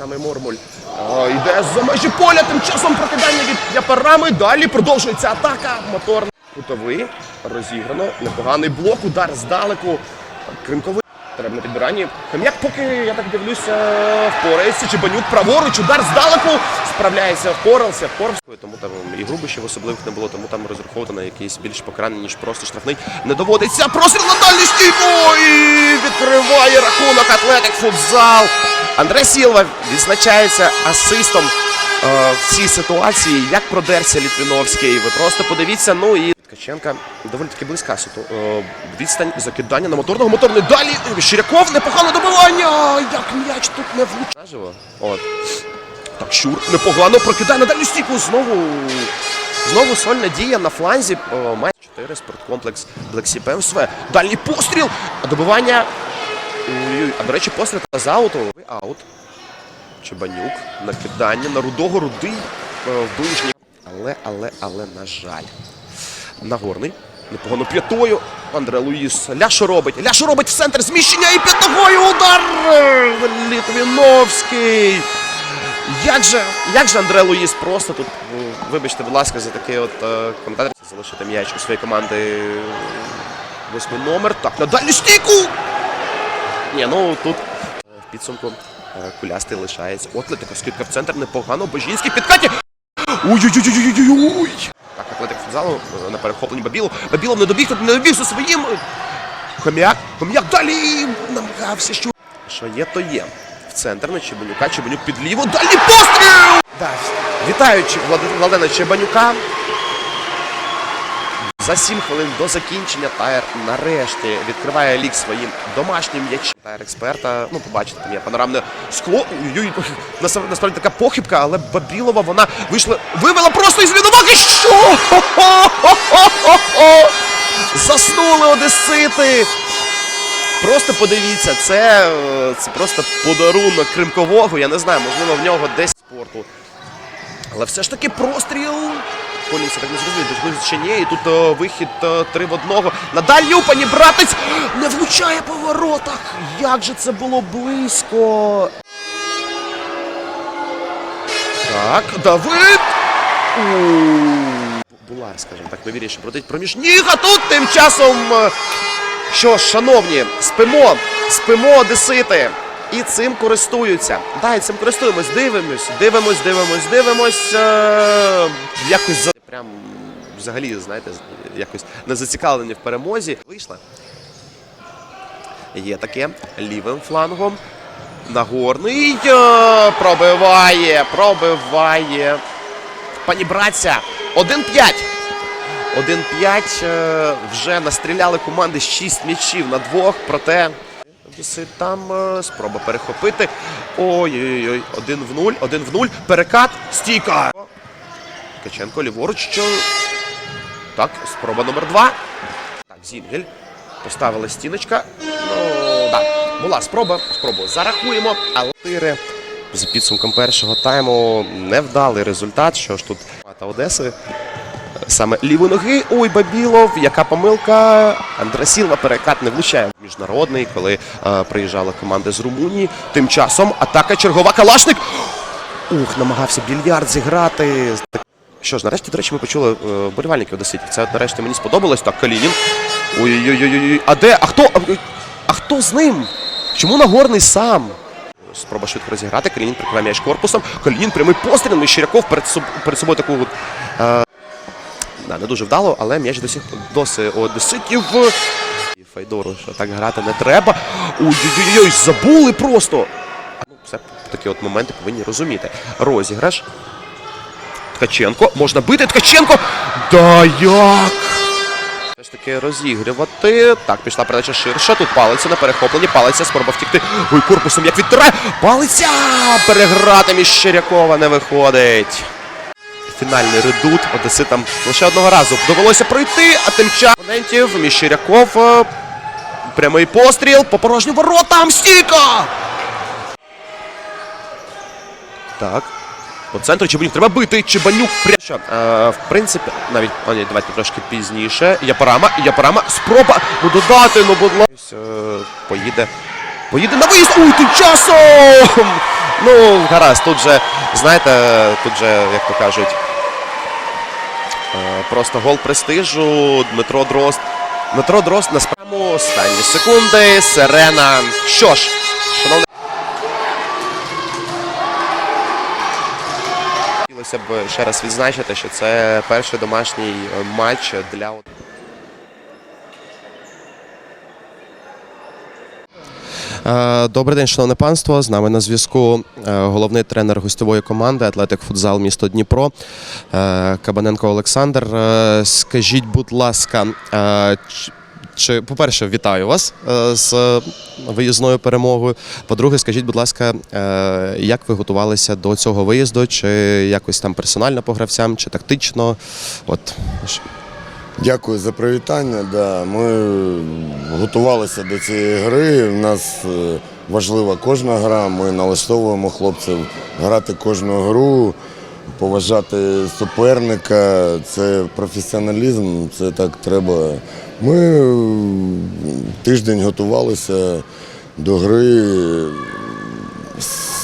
самий Мормуль. А, йде за межі поля, тим часом прокидання від Япарами. Далі продовжується атака. Мотор кутовий. Розіграно. Непоганий блок, удар здалеку. Кримковий. Треба на підбиранні. Хом'як, поки я так дивлюся, впорається. Чебанюк праворуч, удар здалеку. Справляється, впорався, впорався. Тому там і грубищів особливих не було, тому там розраховувати на якийсь більш покарання, ніж просто штрафний. Не доводиться. Простріл на дальню стійку! І відкриває рахунок Атлетик Футзал. Андре Сілва відзначається асистом е, в цій ситуації. Як продерся Літвіновський. Ви просто подивіться. Ну і Ткаченка доволі таки близька ситу. Е, відстань закидання на моторного. Моторний далі. Щиряков непогане добивання. Як м'яч тут не влучає. От. Так, Щур непогано прокидає на дальню стійку. Знову. Знову сольна дія на фланзі. Має 4 спорткомплекс Блексі ПМСВ. Дальній постріл. А добивання. А до речі, постріл з ауту. Аут. Чебанюк. Накидання на рудого рудий е, в ближній. Але, але, але, на жаль. Нагорний. Непогано п'ятою. Андре Луїс. Ляшо робить. Ляшо робить в центр зміщення і п'ятногою удар. Літвіновський. Як же, як же Андре Луїс просто тут, ну, вибачте, будь ласка, за такий от е, коментар. Залишити м'яч у своєї команди восьмий номер. Так, на дальню стійку. Ні, ну тут е, в підсумку е, кулястий лишається. От така скидка в центр непогано. Божінський підкаті. Ой-ой-ой-ой-ой-ой! Е, на перехопленні Бабілу. Бабілов не добіг, тут не добіг за своїм. Хом'як, хом'як далі намагався, що. Що є, то є. В центр на Чебанюка, Чебанюк під ліво, далі постріл! Да. Вітаючи Влад- Владена Чебанюка. За 7 хвилин до закінчення Тайр нарешті відкриває лік своїм домашнім м'ячем. Тайр експерта. Ну, побачите, там є панорамне скло. Ой-ой, насправді, така похибка, але Бабілова вона вийшла, вивела просто із ліноваки. Що? Заснули одесити. Просто подивіться, це, е, це просто подарунок Кримкового. Я не знаю, можливо, в нього десь спорту. Але все ж таки простріл. Колінся так не зрозумів, дождуть чи ні. І тут е, вихід е, три в одного. На дальню братець не влучає по воротах. Як же це було близько. Так, Давид. У. Скажімо так, новірніше бродить проміж ніг, а тут тим часом. е, Що ж, шановні, спимо, спимо одесити. І цим користуються. Да, цим користуємось, дивимось, дивимось, дивимось, дивимось. Е- якось за прям взагалі, знаєте, якось не зацікавлені в перемозі. Вийшла. Є таке лівим флангом. Нагорний е, пробиває, пробиває. Пані братця, 1-5. 1-5. е, Вже настріляли команди 6 м'ячів на двох, проте Одеси там е, спроба перехопити. Ой-ой-ой, 1 в 0, 1 в 0. Перекат, стійка. Ткаченко ліворуч. Що... Так, спроба номер 2. Так, Зінгель. Поставила стіночка. Ну, так, була спроба. Спробу зарахуємо. Але Тири за підсумком першого тайму невдалий результат. Що ж тут та Одеси. Саме лівої ноги. Ой, Бабілов, яка помилка. Андре Сілва перекат не влучає. Міжнародний, коли е, приїжджала команда з Румунії. Тим часом атака чергова Калашник. Ух, намагався більярд зіграти. Що ж, нарешті, до речі, ми почули е, болівальників Одеситів. Це нарешті мені сподобалось. Так, Калінін. Ой-ой-ой. А де? А хто? А, хто з ним? Чому Нагорний сам? Спроба швидко розіграти. Калінін прикриває м'яч корпусом. Калінін прямий постріл. Ну, і Щиряков перед, соб- перед собою таку е, Да, не дуже вдало, але м'яч досі у одеситів. Файдору, що так грати не треба. Ой-ой-ой, забули просто. Ну, все такі от моменти повинні розуміти. Розіграш. Ткаченко. Можна бити Ткаченко. Да як? Все ж таки розігрівати. Так, пішла передача ширша. Тут палиця на перехопленні. Палиця, спроба втікти. Ой, корпусом як відтирає. Палиця! Переграти між Щирякова не виходить. Фінальний редут Одеситам лише одного разу довелося пройти, а тим часом опонентів Міщиряков. е, Прямий постріл по порожнім воротам. Стійка! Так. По центру Чебанюк треба бити. Чебанюк пря... Е, в принципі, навіть ні, давайте трошки пізніше. Япарама, Япарама, спроба ну додати, ну будь ласка. Е, поїде Поїде на виїзд. Уй, тим часом! Ну, гаразд, тут же, знаєте, тут же, як то кажуть, е, просто гол престижу. Дмитро Дрозд. Дмитро Дрозд на спряму останні секунди. Сирена. Що ж, шановне. Хотілося б ще раз відзначити, що це перший домашній е, матч для. Е, Добрий день, шановне панство. З нами на зв'язку е, головний тренер гостьової команди Атлетик Футзал місто Дніпро Кабаненко Олександр. Скажіть, будь ласка, чи, по-перше, вітаю вас е, з виїзною перемогою. По-друге, скажіть, будь ласка, е, як ви готувалися до цього виїзду? Чи якось там персонально по гравцям, чи тактично? От Дякую за привітання. Да, ми готувалися до цієї гри. У нас е, важлива кожна гра. Ми налаштовуємо хлопців грати кожну гру, поважати суперника. Це професіоналізм, це так треба. Ми е, тиждень готувалися до гри.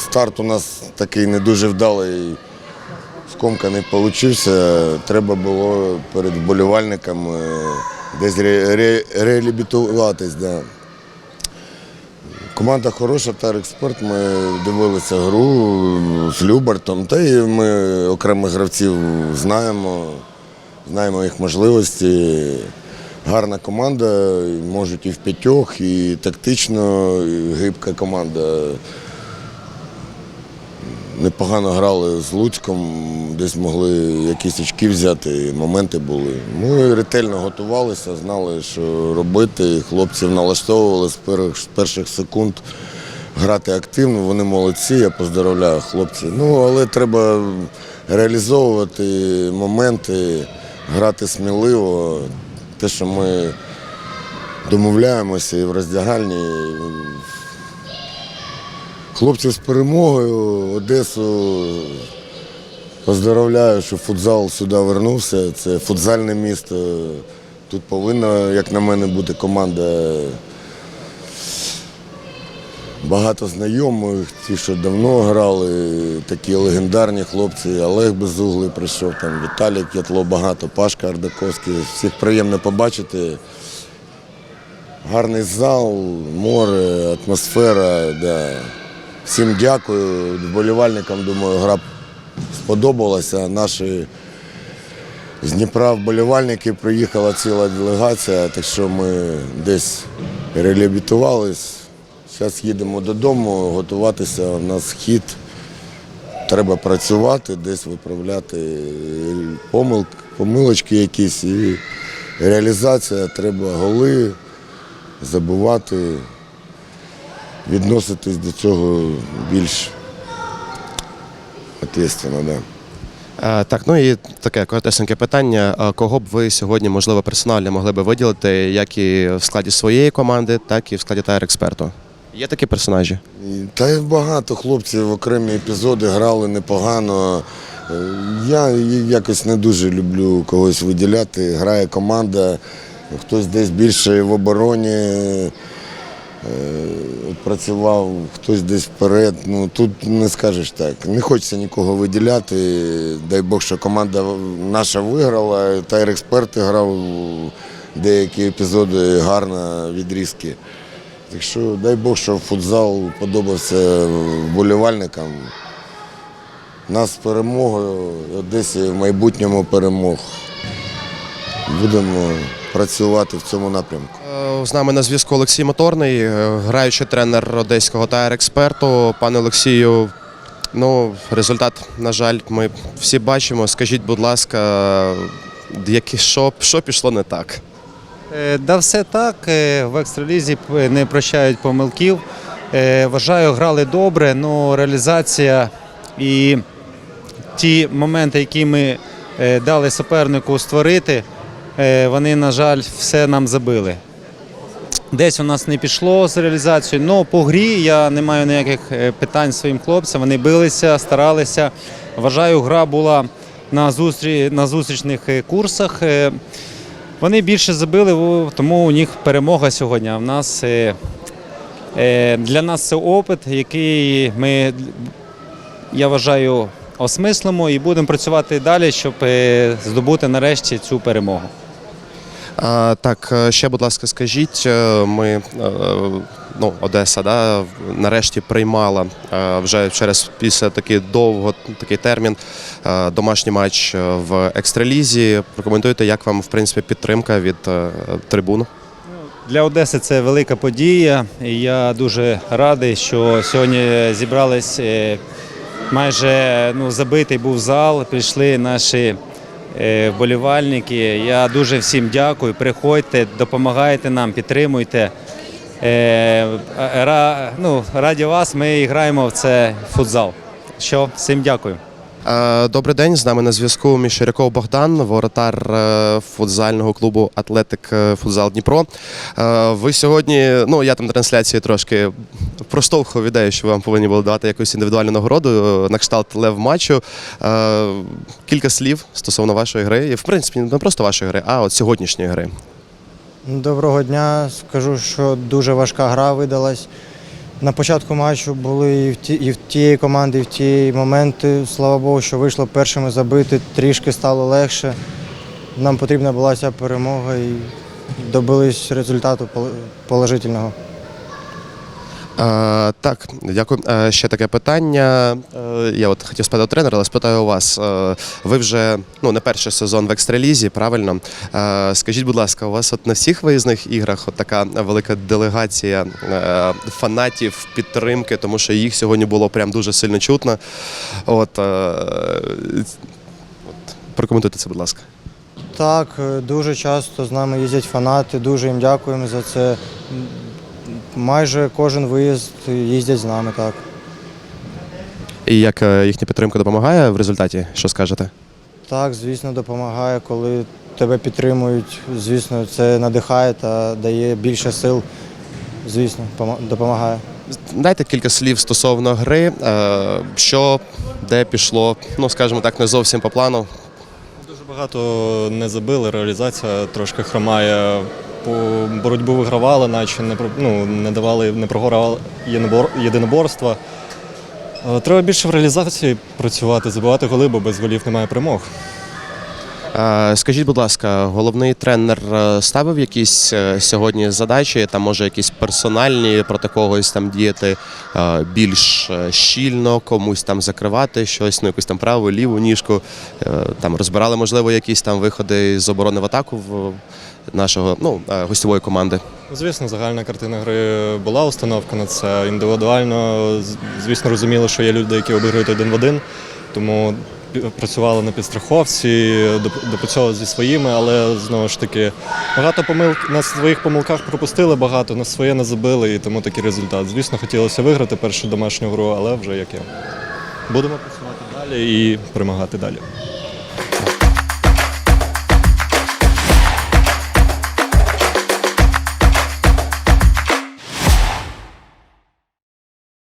Старт у нас такий не дуже вдалий. Скомканий получився. Треба було перед вболівальниками десь ре, ре, реабілітуватись. Да. Команда хороша, тар експерт. Ми дивилися гру з Любертом, та й ми окремих гравців знаємо, знаємо їх можливості. Гарна команда, можуть і в п'ятьох, і тактично, і гибка команда непогано грали з Луцьком, десь могли якісь очки взяти, моменти були. Ми ретельно готувалися, знали, що робити. Хлопців налаштовували з перших, з перших секунд грати активно. Вони молодці, я поздравляю хлопців. Ну, але треба реалізовувати моменти, грати сміливо. Те, що ми домовляємося і в роздягальні. Хлопців з перемогою, Одесу поздравляю, що футзал сюди вернувся. Це футзальне місто. Тут повинна, як на мене, бути команда. Багато знайомих, ті, що давно грали, такі легендарні хлопці. Олег Безуглий прийшов, там Віталій К'ятло, багато, Пашка Ардаковський. Всіх приємно побачити. Гарний зал, море, атмосфера. Да. Всім дякую. Вболівальникам, думаю, гра сподобалася. Наші з Дніпра вболівальники приїхала ціла делегація, так що ми десь реабілітувались. Зараз їдемо додому, готуватися. У нас хід. Треба працювати, десь виправляти помилки, помилочки якісь. І реалізація, треба голи забувати відноситись до цього більш відповідально. Да. Е, Так, ну і таке коротесеньке питання. Е, Кого б ви сьогодні, можливо, персонально могли би виділити, як і в складі своєї команди, так і в складі тайр експерту? Є такі персонажі? Та й багато хлопців в окремі епізоди грали непогано. Е, Я якось не дуже люблю когось виділяти. Грає команда, хтось десь більше в обороні працював, хтось десь вперед. Ну тут не скажеш так. Не хочеться нікого виділяти. Дай Бог, що команда наша виграла. Тайр експерти грав деякі епізоди гарно відрізки. Так що дай Бог, що футзал подобався вболівальникам. Нас перемогою, Одесі в майбутньому перемог. Будемо працювати в цьому напрямку. Е, З нами на зв'язку Олексій Моторний, е, граючий тренер одеського тайр експерту. Пане Олексію, ну результат, на жаль, ми всі бачимо. Скажіть, будь ласка, які що, що пішло не так? Е, Да, все так. В екстралізі не прощають помилків. Вважаю, грали добре, але реалізація і ті моменти, які ми дали супернику створити, вони, на жаль, все нам забили. Десь у нас не пішло з реалізацією, але по грі я не маю ніяких е, питань своїм хлопцям. Вони билися, старалися. Вважаю, гра була на, зустрі, на зустрічних е, курсах. Е, Вони більше забили, тому у них перемога сьогодні. В нас Для нас це опит, який ми, я вважаю, осмислимо і будемо працювати далі, щоб здобути нарешті цю перемогу. Так, е, ще, будь ласка, скажіть, е, ми, е, ну, Одеса, да, нарешті приймала вже через після такий довго такий термін домашній матч в екстралізі. Прокоментуйте, як вам в принципі підтримка від е, трибун? Для Одеси це велика подія. І я дуже радий, що сьогодні зібрались майже ну, забитий був зал. Прийшли наші вболівальники. Я дуже всім дякую. Приходьте, допомагайте нам, підтримуйте. Е, ну, раді вас ми граємо в це футзал. Що, всім дякую. Е, Добрий день. З нами на зв'язку Міщеряков Богдан, воротар е, футзального клубу Атлетик е, Футзал Дніпро. Ви сьогодні, ну я там трансляції трошки проштовхував ідею, що вам повинні були давати якусь індивідуальну нагороду на кшталт лев матчу. Кілька слів стосовно вашої гри, і в принципі не просто вашої гри, а от сьогоднішньої гри. Доброго дня. Скажу, що дуже важка гра видалась. На початку матчу були і в, ті, і в тієї команди, і в тієї моменти. Слава Богу, що вийшло першими забити, трішки стало легше. Нам потрібна була ця перемога і добились результату положительного. Е, так, дякую. Е, ще таке питання. Е, я от хотів спитати у тренера, але спитаю у вас. Е, ви вже ну, не перший сезон в екстралізі, правильно? Е, скажіть, будь ласка, у вас от на всіх виїзних іграх от така велика делегація е, фанатів підтримки, тому що їх сьогодні було прям дуже сильно чутно. От, е, от прокоментуйте це, будь ласка. Так, дуже часто з нами їздять фанати, дуже їм дякуємо за це. Майже кожен виїзд їздять з нами, так. І як е, їхня підтримка допомагає в результаті? Що скажете? Так, звісно, допомагає, коли тебе підтримують. Звісно, це надихає та дає більше сил. Звісно, допомагає. Дайте кілька слів стосовно гри. Е, Що, де пішло, ну скажімо так, не зовсім по плану. Дуже багато не забили, реалізація трошки хромає. По боротьбу вигравали, наче не, ну, не давали, не єдинобор- єдиноборства. Е, Треба більше в реалізації працювати, забивати голи, бо без голів немає перемог. Е, Скажіть, будь ласка, головний тренер е, ставив якісь сьогодні задачі, там може якісь персональні проти когось там діяти більш щільно, комусь там закривати щось, ну якусь там праву, ліву ніжку. Там розбирали, можливо, якісь там виходи з оборони в атаку нашого ну, е, гостьової команди. Звісно, загальна картина гри була установка на це. Індивідуально, звісно, розуміли, що є люди, які обіграють один в один, тому працювали на підстраховці, доп- допрацьовували зі своїми, але знову ж таки багато помилок на своїх помилках пропустили багато, на своє не забили, і тому такий результат. Звісно, хотілося виграти першу домашню гру, але вже як є. Будемо працювати далі і перемагати далі.